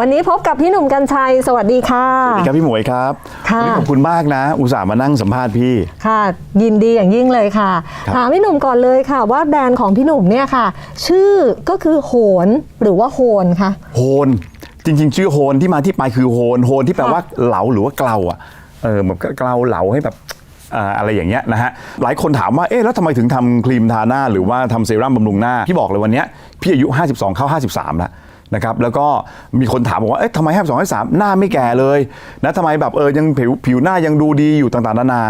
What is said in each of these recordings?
วันนี้พบกับพี่หนุ่มกัญชัย สวัสดีค่ะ สวัสดีครับพี่หมวยครับค่ะวันนี้ขอบคุณมากนะ อุตส่าห์มานั่งสัมภาษณ์พี่ ค่ะ ยินดีอย่างยิ่งเลยค่ะครับถามพี่หนุ่มก่อนเลยค่ะ ว่าแบรนด์ของพี่หนุ่มเนี่ยค่ะ ชื่อก็คือโหนหรือว่าโฮนคะโฮนจริง ๆ ชื่อโฮนที่มาที่ไปคือโฮนโฮนที่แปลค่ะว่าเหลาหรือว่าเกลาอะเออเหมือนกับเกลาเหลาให้แบบอ่าอะไรอย่างเงี้ยนะฮะ หลายคนถามว่า เอ๊ะ แล้วทำไมถึงทำครีมทาหน้า หรือว่าทำเซรั่มบำรุงหน้า พี่บอกเลยวันเนี้ยพี่อายุ 52 เข้า 53 แล้ว นะครับแล้วก็มีคนถามบอกว่าเอ๊ะทำไม52 53หน้าไม่แก่เลยนะทำไมแบบเออยังผิวผิวหน้ายังดูดีอยู่ต่างๆนานา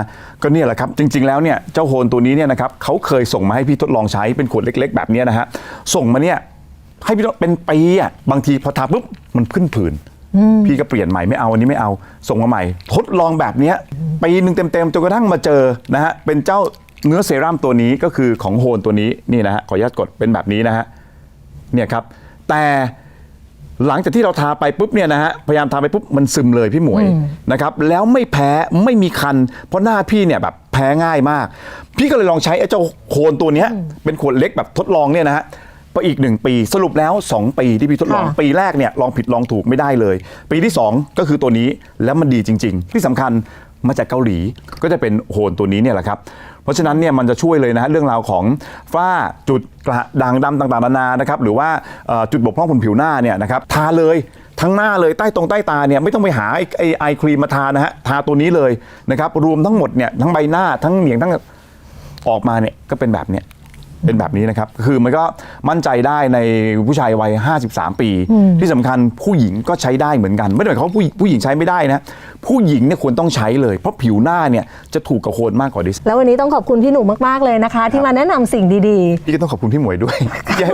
ก็เนี่ยแหละครับ จริง ๆ แล้วเนี่ยเจ้าโฮนตัวนี้เนี่ยนะครับเขาเคยส่งมาให้พี่ทดลองใช้เป็นขวดเล็ก ๆ แบบเนี้ยนะฮะส่งมาเนี่ยให้พี่ต้องเป็นปีอะบางทีพอทาปุ๊บมันขึ้นผื่นพี่ก็เปลี่ยนใหม่ไม่เอาอันนี้ไม่เอาส่งมาใหม่ ทดลองแบบเนี้ยปีหนึ่งเต็มๆจนกระทั่งมาเจอนะฮะเป็นเจ้าเนื้อเซรั่มตัวนี้ก็คือของโฮนตัวนี้นี่นะฮะขออนุญาตกดเป็นแบบนี้นะฮะเนี่ยครับแต่ หลังจากที่เราทาไปปุ๊บเนี่ยนะฮะพยายามทาไปปุ๊บมันซึมเลยพี่หมวยนะครับแล้วไม่แพ้ไม่มีคัน เพราะหน้าพี่เนี่ยแบบแพ้ง่ายมาก พี่ก็เลยลองใช้ไอ้เจ้าโคนตัวเนี้ยเป็นขวดเล็กแบบทดลองเนี่ยนะฮะพออีก 1 ปีสรุปแล้ว 2 ปีที่พี่ทดลอง ค่ะ ปีแรกเนี่ยลองผิดลองถูกไม่ได้เลย ปีที่ 2 ก็คือตัวนี้แล้วมันดีจริง ๆ ที่สำคัญ มาจากเกาหลีก็จะเป็นโหนตัวนี้เนี่ยแหละครับ เพราะฉะนั้นเนี่ยมันจะช่วยเลยนะฮะเรื่องราวของฝ้าจุดกระด่างดำต่างๆนานานะครับหรือว่าเอ่อจุดบกพร่องบนผิวหน้าเนี่ยนะครับทาเลยทั้งหน้าเลยใต้ตรงใต้ตาเนี่ยไม่ต้องไปหาไอ้ไอ้ไอครีมมาทานะฮะทาตัวนี้เลยนะครับรวมทั้งหมดเนี่ยทั้งใบหน้าทั้งเหนียงทั้งออกมาเนี่ยก็เป็นแบบเนี้ย เป็นแบบนี้นะครับ คือมันก็มั่นใจได้ในผู้ชายวัย 53 ปี ที่สำคัญผู้หญิงก็ใช้ได้เหมือนกัน ไม่ได้หมายความว่าผู้ผู้หญิงใช้ไม่ได้นะผู้หญิงเนี่ยควรต้องใช้เลย เพราะผิวหน้าเนี่ยจะถูกกับโคนมากกว่าดิสแล้ววันนี้ต้องขอบคุณพี่หนุ่มมากๆเลยนะคะ ที่มาแนะนำสิ่งดีๆ พี่ก็ต้องขอบคุณพี่หมวยด้วยที่ให้